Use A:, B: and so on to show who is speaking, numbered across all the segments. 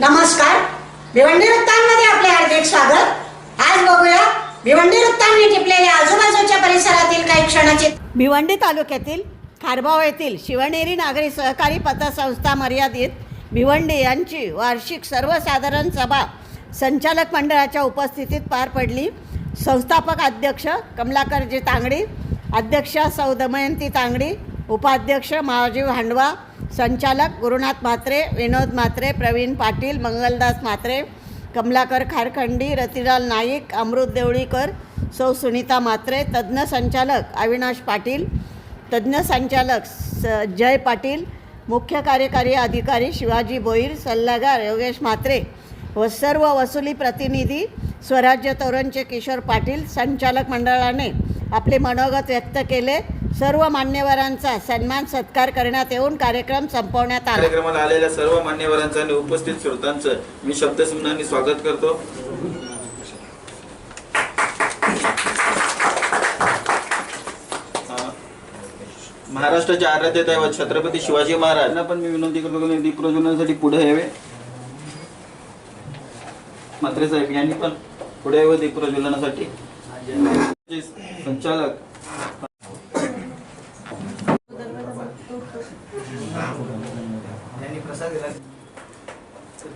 A: नमस्कार. भिवंडी वृत्तांमध्ये आपले हार्दिक स्वागत. आज बघूया भिवंडी वृत्तांनी टिपलेल्या आजूबाजूच्या परिसरातील काही क्षणाचे
B: भिवंडी तालुक्यातील खारबाव येथील शिवनेरी नागरी सहकारी पतसंस्था मर्यादित भिवंडी यांची वार्षिक सर्वसाधारण सभा संचालक मंडळाच्या उपस्थितीत पार पडली. संस्थापक अध्यक्ष कमलाकरजी तांगडी अध्यक्षा सौ दमयंती तांगडी उपाध्यक्ष महाजीव हांडवा संचालक गुरुनाथ म्हात्रे विनोद म्हात्रे प्रवीण पाटील मंगलदास म्हात्रे कमलाकर खारखंडी रतिलाल नाईक अमृत देवळीकर सौ सुनीता म्हात्रे तज्ज्ञ संचालक अविनाश पाटील तज्ज्ञ संचालक स जय पाटील मुख्य कार्यकारी अधिकारी शिवाजी भोईर सल्लागार योगेश म्हात्रे व सर्व वसुली प्रतिनिधी स्वराज्य तोरणचे किशोर पाटील संचालक मंडळाने आपले मनोगत व्यक्त केले. सर्व मान्यवरांचा सन्मान सत्कार करण्यात येऊन कार्यक्रम संपवण्यात आला.
C: कार्यक्रमाला आलेल्या सर्व मान्यवरांचं आणि उपस्थित श्रोतांचं मी शब्दसिमनांनी स्वागत करतो. महाराष्ट्राचे आराध्य दैवत छत्रपती शिवाजी महाराज पण मी विनंती करतो की दीप प्रज्वलनासाठी पुढे यावे. मात्र साहेब यांनी पण पुढे यावे दीप प्रज्वलनासाठी. संचालक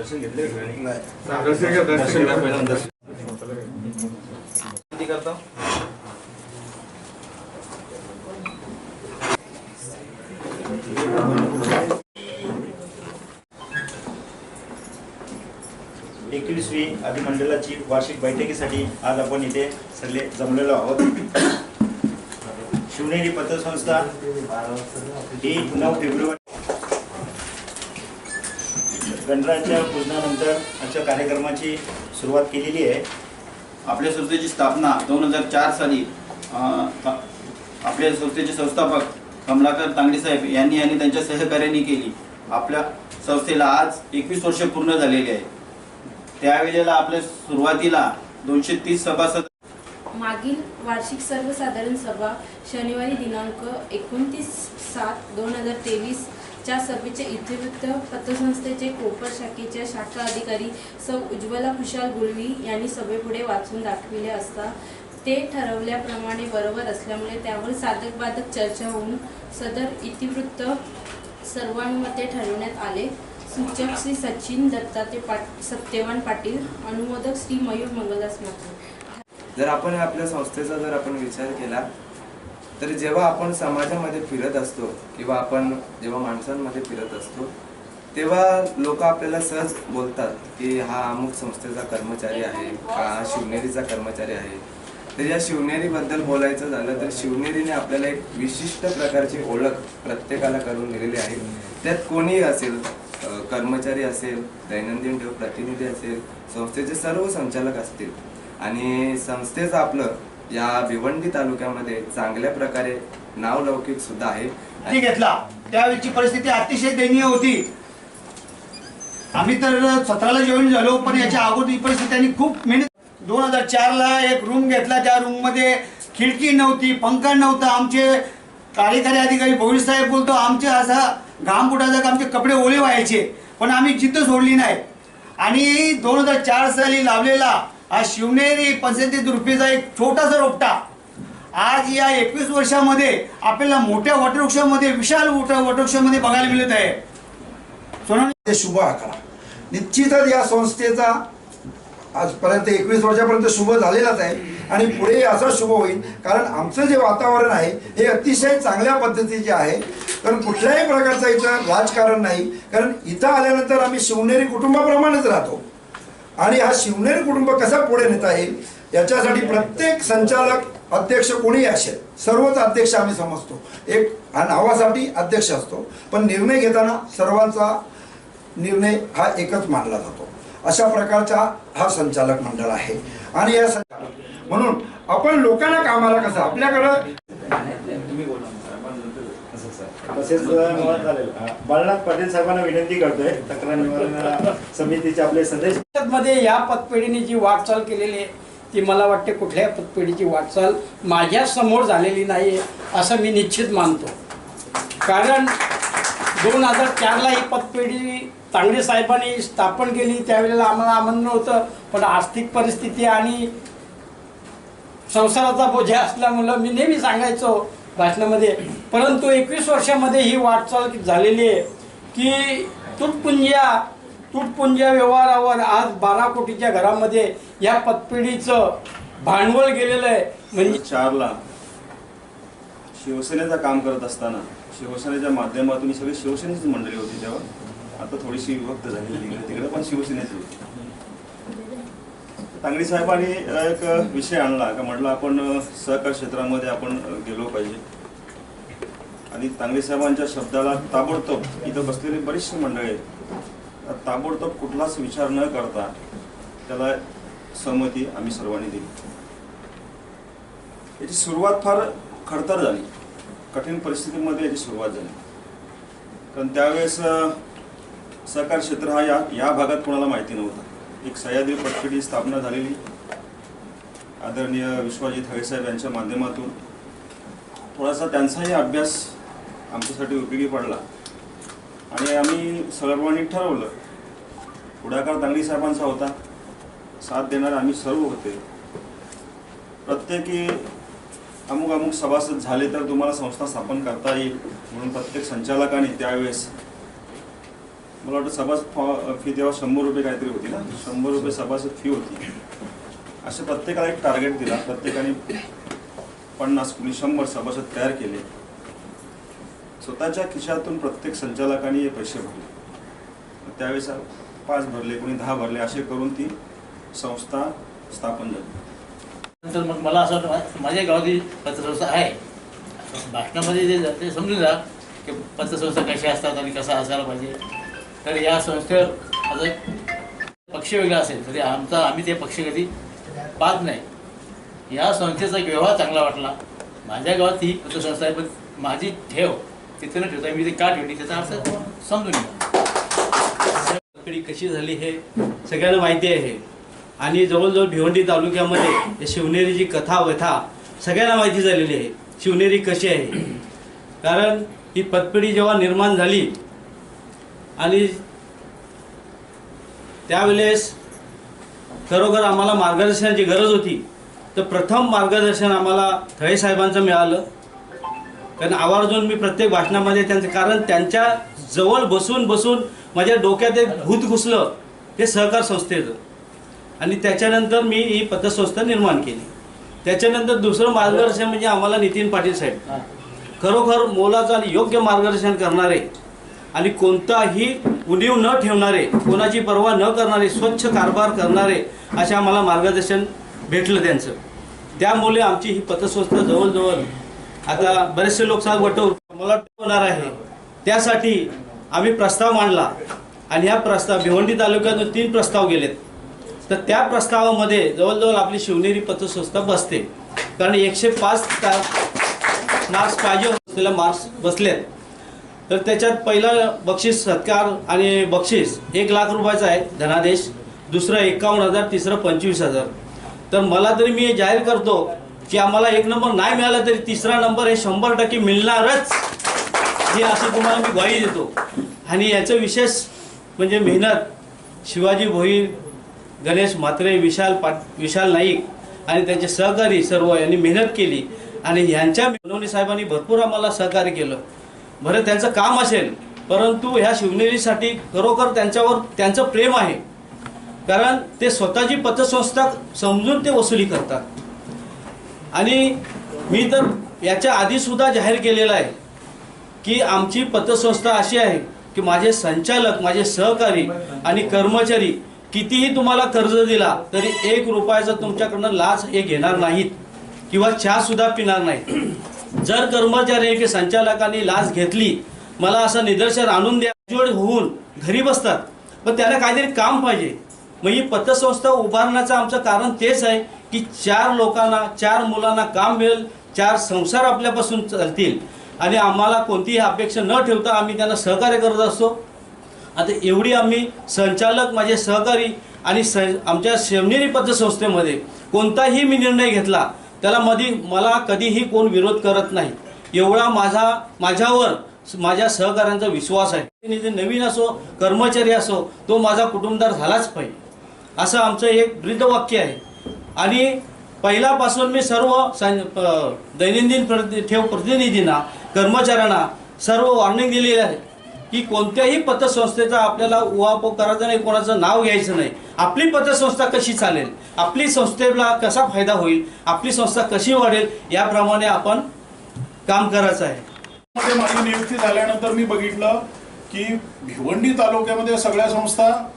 C: दर्शन
D: एकवीसवी अधिमंडळाची वार्षिक बैठकीसाठी आज आपण इथे सगळे जमलेलो आहोत. शिवनेरी पत्रसंस्था ही नऊ फेब्रुवारी गणरायाच्या पूजनानंतर आजच्या कार्यक्रमाची सुरुवात केलेली आहे.
C: आपल्या संस्थेची स्थापना दोन हजार चार साली आपल्या संस्थेचे संस्थापक कमलाकर तांगडी साहेब यांनी आणि त्यांच्या सहकार्याने केली. आपल्या संस्थेला आज एकवीस वर्ष पूर्ण झालेली आहे. त्यावेळेला आपल्या सुरुवातीला दोनशे तीस सभासद
E: मागील वार्षिक सर्वसाधारण सभा शनिवारी दिनांक एकोणतीस सात दोन हजार तेवीस च्या सभेचे इतिवृत्त पतसंस्थेचे कोपर शाखेच्या शाखा अधिकारी सौ उज्ज्वला खुशाल गुळवी यांनी सभेपुढे वाचून दाखविले असता ते ठरवल्याप्रमाणे बरोबर असल्यामुळे त्यावर साधक बाधक चर्चा होऊन सदर इतिवृत्त सर्वांमध्ये ठरवण्यात आले. सूचक श्री सचिन दत्ताते पाट सत्यवान पाटील अनुमोदक श्री मयूर मंगलदास मात्र
F: जर आपण आपल्या संस्थेचा जर आपण विचार केला तर जेव्हा आपण समाजामध्ये फिरत असतो किंवा आपण जेव्हा माणसांमध्ये फिरत असतो तेव्हा लोक आपल्याला सहज बोलतात की हा अमुक संस्थेचा कर्मचारी आहे का हा शिवनेरीचा कर्मचारी आहे. तर या शिवनेरीबद्दल बोलायचं झालं तर शिवनेरीने आपल्याला एक विशिष्ट प्रकारची ओळख प्रत्येकाला करून दिलेली आहे. त्यात कोणीही असेल कर्मचारी असेल दैनंदिन ठेव प्रतिनिधी असेल संस्थेचे सर्व संचालक असतील आणि संस्थेचं आपलं या भिवंडी तालुक्यामध्ये चांगल्या प्रकारे नावलौकिक सुद्धा आहे.
D: घेतला. त्यावेळची परिस्थिती अतिशय दयनीय होती. आम्ही तर सतराला जेवण झालो पण याच्या अगोदर ही परिस्थिती खूप मेहनत दोन हजार चारला एक रूम घेतला. त्या रूममध्ये खिडकी नव्हती पंखा नव्हता. आमचे कार्यकारी अधिकारी भविष्य साहेब बोलतो आमचे असा घाम फुटायचा आमचे कपडे ओले व्हायचे. पण आम्ही जिद्द सोडली नाही. आणि दोन हजार चार साली लावलेला आज शिवनेरी पंचायती रुपयेचा एक छोटासा रोपटा. आज या एकवीस वर्षामध्ये आपल्याला मोठ्या वटवृक्षामध्ये विशाल वट वटवृक्षामध्ये बघायला मिळत आहे. सोनवणे.
G: ते शुभ आकडा. निश्चितच या संस्थेचा आजपर्यंत एकवीस वर्षापर्यंत शुभ झालेलाच आहे आणि पुढे असा शुभ होईल. कारण आमचं जे वातावरण आहे हे अतिशय चांगल्या पद्धतीचे आहे. कारण कुठल्याही प्रकारचं इथं राजकारण नाही. कारण इथं आल्यानंतर आम्ही शिवनेरी कुटुंबाप्रमाणेच राहतो. आणि हा शिवनेरी कुटुंब कसा पुढे नेता येईल याच्यासाठी प्रत्येक संचालक अध्यक्ष कोणीही असेल सर्वच अध्यक्ष आम्ही समजतो. एक हा नावासाठी अध्यक्ष असतो पण निर्णय घेताना सर्वांचा निर्णय हा एकच मानला जातो. अशा प्रकारचा हा संचालक मंडळ आहे. आणि या संचालक म्हणून आपण लोकांना कामाला कसं आपल्याकडं
H: तसेच मला झालेलं बाळनाथ पाटील साहेबांना विनंती करतोय. तक्रार निवारण समितीचे आपले सदस्य.
I: मध्ये या पतपेढीने जी वाटचाल केलेली आहे ती मला वाटते कुठल्याही पतपेढीची वाटचाल माझ्यासमोर झालेली नाही असं मी निश्चित मानतो. कारण दोन हजार चारला ही पतपेढी तांगडे साहेबांनी स्थापन केली त्यावेळेला आम्हाला आमंत्रण होतं. पण आर्थिक परिस्थिती आणि संसाराचा बोजा असल्यामुळं मी नेहमी सांगायचो भाषणामध्ये परंतु एकवीस वर्षामध्ये ही वाटचाल झालेली आहे की तुटपुंज्या तुटपुंज्या व्यवहारावर आज बारा कोटीच्या घरामध्ये या पतपिढीचं भांडवल गेलेलं आहे. म्हणजे
J: चारला शिवसेनेचं काम करत असताना शिवसेनेच्या माध्यमातून ही सगळी शिवसेनेची मंडळी होती तेव्हा. आता थोडीशी विभक्त झालेली इकडे तिकडे पण शिवसेनेची होती. तांगडी साहेबांनी एक विषय आणला का? म्हटलं आपण सहकार क्षेत्रामध्ये आपण गेलो पाहिजे. आणि तांगडी साहेबांच्या शब्दाला ताबडतोब इथं बसलेली बरीचशी मंडळी आहेत. ताबडतोब कुठलाच विचार न करता त्याला सहमती आम्ही सर्वांनी दिली. याची सुरुवात फार खडतर झाली. कठीण परिस्थितीमध्ये याची सुरुवात झाली. कारण त्यावेळेस सहकार क्षेत्र हा या या भागात कोणाला माहिती नव्हता. एक सह्याद्री पतपेढी स्थापना झालेली. आदरणीय विश्वजित हळेसाहेब यांच्या माध्यमातून. थोडासा त्यांचाही अभ्यास आमच्यासाठी उपयोगी पडला. आणि आम्ही सर्वांनी ठरवलं पुढाकार दांगडी साहेबांचा होता. साथ देणारे आम्ही सर्व होते. प्रत्येकी अमुक अमुक सभासद झाले तर तुम्हाला संस्था स्थापन करता येईल म्हणून प्रत्येक संचालकाने त्यावेळेस मला वाटतं सभासद फी तेव्हा शंभर रुपये काहीतरी होती ना? शंभर रुपये सभासद फी होती. असे प्रत्येकाला एक टार्गेट दिला. प्रत्येकाने पन्नास कुणी शंभर सभासद तयार केले. स्वतःच्या खिशातून प्रत्येक संचालकाने हे पैसे भरले. त्यावेळेस पाच भरले कोणी दहा भरले असे करून ती संस्था स्थापन झाली.
K: नंतर मग मला असं वाटतं माझ्या गावातली पत्रसंस्था आहे. भाषणामध्ये जे जाते समजून जा की पत्रसंस्था कशा असतात आणि कसा असायला पाहिजे. तर या संस्थेवर माझा एक पक्ष वेगळा असेल तरी आमचा आम्ही ते पक्ष कधी पाहत नाही. या संस्थेचा एक व्यवहार चांगला वाटला. माझ्या गावात ही पतसंस्था आहे पण माझी ठेव तिथे न ठेवता मी ते का ठेवली त्याचा अर्थ समजून घ्या.
L: पतपेढी कशी झाली हे सगळ्यांना माहिती आहे. आणि जवळजवळ भिवंडी तालुक्यामध्ये शिवनेरीची कथा व्यथा सगळ्यांना माहिती झालेली आहे. शिवनेरी कशी आहे? कारण ही पतपिढी जेव्हा निर्माण झाली आणि त्यावेळेस खरोखर आम्हाला मार्गदर्शनाची गरज होती. तर प्रथम मार्गदर्शन आम्हाला थळे साहेबांचं मिळालं. कारण आवर्जून मी प्रत्येक भाषणामध्ये त्यांचं कारण त्यांच्या जवळ बसून बसून माझ्या डोक्यात एक भूत घुसलं. हे सहकार संस्थेचं. आणि त्याच्यानंतर मी ही पतसंस्था निर्माण केली. त्याच्यानंतर दुसरं मार्गदर्शन म्हणजे आम्हाला नितीन पाटील साहेब. खरोखर मोलाचं आणि योग्य मार्गदर्शन करणारे आणि कोणताही उणीव न ठेवणारे कोणाची पर्वा न करणारे स्वच्छ कारभार करणारे असे आम्हाला मार्गदर्शन भेटलं त्यांचं. त्यामुळे आमची ही पतसंस्था जवळजवळ आता बरेचसे लोक सांग मला होणार आहे. त्यासाठी आम्ही प्रस्ताव मांडला आणि ह्या प्रस्ताव भिवंडी तालुक्यातून तीन प्रस्ताव गेलेत. तर त्या प्रस्तावामध्ये जवळजवळ आपली शिवनेरी पतसंस्था बसते. कारण एकशे पाच मार्क्स पाहिजे असलेला मार्क्स बसलेत. तर त्याच्यात पहिलं बक्षीस सत्कार आणि बक्षीस एक लाख रुपयाचं आहे धनादेश दुसरं एकावन्न हजार तिसरं पंचवीस हजार. तर मला तरी मी जाहीर करतो की आम्हाला एक नंबर नाही मिळाला तरी तिसरा नंबर हे शंभर टक्के मिळणारच हे असं तुम्हाला मी ग्वाही देतो. आणि याचं विशेष म्हणजे मेहनत शिवाजी भोईर गणेश म्हात्रे विशाल पाट विशाल नाईक आणि त्यांचे सहकारी सर्व यांनी मेहनत केली आणि ह्यांच्या बनवणी साहेबांनी भरपूर आम्हाला सहकार्य केलं. बरं त्यांचं काम असेल. परंतु ह्या शिवनेरीसाठी खरोखर त्यांच्यावर त्यांचं प्रेम आहे. कारण ते स्वतःची पतसंस्था समजून ते वसुली करतात. आणि मी तर याच्या आधीसुद्धा जाहीर केलेलं आहे की आमची पतसंस्था अशी आहे की माझे संचालक माझे सहकारी आणि कर्मचारी कितीही तुम्हाला कर्ज दिला तरी एक रुपयाचा तुमच्याकडनं लाच हे घेणार नाहीत किंवा चहा सुद्धा पिणार नाहीत. जर कर्मचारी की संचालकांनी लाच घेतली मला असं निदर्शन आणून द्या. जोड होऊन घरी बसतात. पण त्याला काहीतरी काम पाहिजे. मग ही पतसंस्था उभारण्याचं आमचं कारण तेच आहे की चार लोकांना चार मुलांना काम मिळेल चार संसार आपल्यापासून चालतील. आणि आम्हाला कोणतीही अपेक्षा न ठेवता आम्ही त्यांना सहकार्य करत असतो. आता एवढी आम्ही संचालक माझे सहकारी आणि स आमच्या शिवनेरी पतसंस्थेमध्ये कोणताही मी निर्णय घेतला त्याला मधी मला कधीही कोण विरोध करत नाही. एवढा माझा माझ्यावर माझ्या सहकाऱ्यांचा विश्वास आहे. आणि नवीन असो कर्मचारी असो तो माझा कुटुंबदार झालाच पाहिजे. असं आमचं एक वाक्य आहे. आणि पहिल्यापासून मी सर्व प- दैनंदिन प्रति ठेव प्रतिनिधींना कर्मचाऱ्यांना सर्व वॉर्निंग दिलेली आहे. की कोणत्याही पतसंस्थेचा आपल्याला उहापोह करायचा नाही कोणाचं नाव घ्यायचं नाही. आपली पतसंस्था कशी चालेल? आपली संस्थेला कसा फायदा होईल? आपली संस्था कशी वाढेल? याप्रमाणे आपण काम करायचं आहे.
M: माझी नियुक्ती झाल्यानंतर मी बघितलं की भिवंडी तालुक्यामध्ये सगळ्या संस्था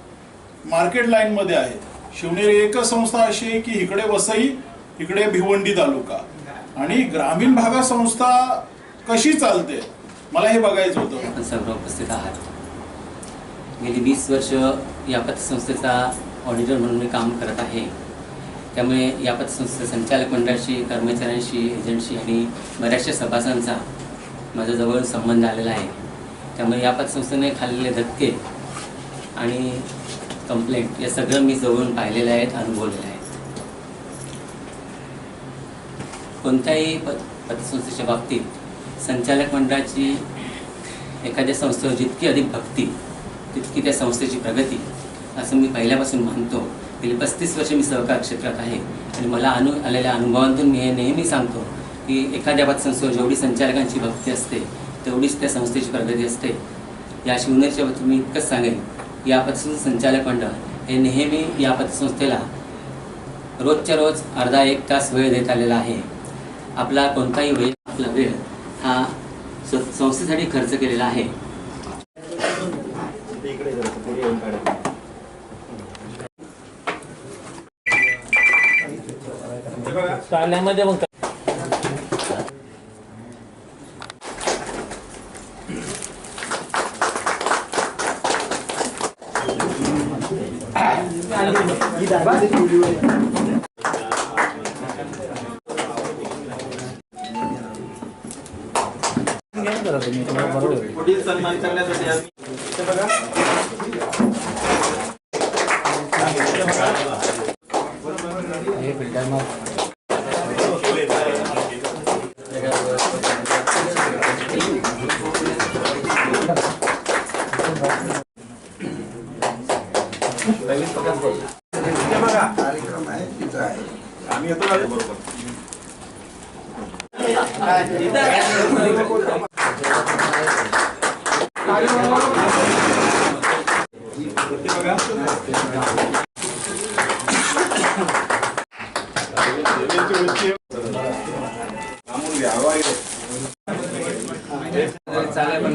M: मार्केट लाईन मध्ये आहेत. शिवनेरी एकच संस्था अशी आहे की इकडे वसई इकडे भिवंडी तालुका. आणि ग्रामीण भागात संस्था कशी चालते? मला हे बघायचं होतं.
N: आपण सर्व उपस्थित आहात. गेली वीस वर्ष या पतसंस्थेचा ऑडिटर म्हणून मी काम करत आहे. त्यामुळे या पतसंस्थे संचालक मंडळाशी कर्मचाऱ्यांशी एजंटशी आणि बऱ्याचशा सभासदांचा माझा जवळ संबंध आलेला आहे. त्यामुळे या पतसंस्थेने खाल्लेले धक्के आणि कंप्लेंट या सगळं मी जवळून पाहिलेलं आहेत अनुभवलेलं आहेत कोणत्याही पत पतसंस्थेच्या बाबतीत संचालक मंडळाची एखाद्या संस्थेवर जितकी अधिक भक्ती तितकी त्या संस्थेची प्रगती असं मी पहिल्यापासून मानतो गेली पस्तीस वर्ष मी सहकार क्षेत्रात आहे. आणि मला अनु आलेल्या अनुभवांतून मी हे नेहमी सांगतो की एखाद्या पतसंस्थेवर जेवढी संचालकांची भक्ती असते तेवढीच त्या संस्थेची प्रगती असते. या शिवनेरच्या बाबतीत मी इतकंच सांगेन. या पतसंस्थे संचालक मंडळ हे नेहमी या पतसंस्थेला रोजच्या रोज अर्धा एक तास वेळ देत आलेला आहे. आपला कोणताही वेळ आपला वेळ हा संस्थेसाठी खर्च केलेला आहे.
K: मग
C: पुढील सन्मान करण्यासाठी आम्ही इथे बघा इथे बघा
G: कार्यक्रम आहे तिथं आहे
J: आम्ही येतो ना बरोबर थांबून घ्या हवा आहे.
N: चालेल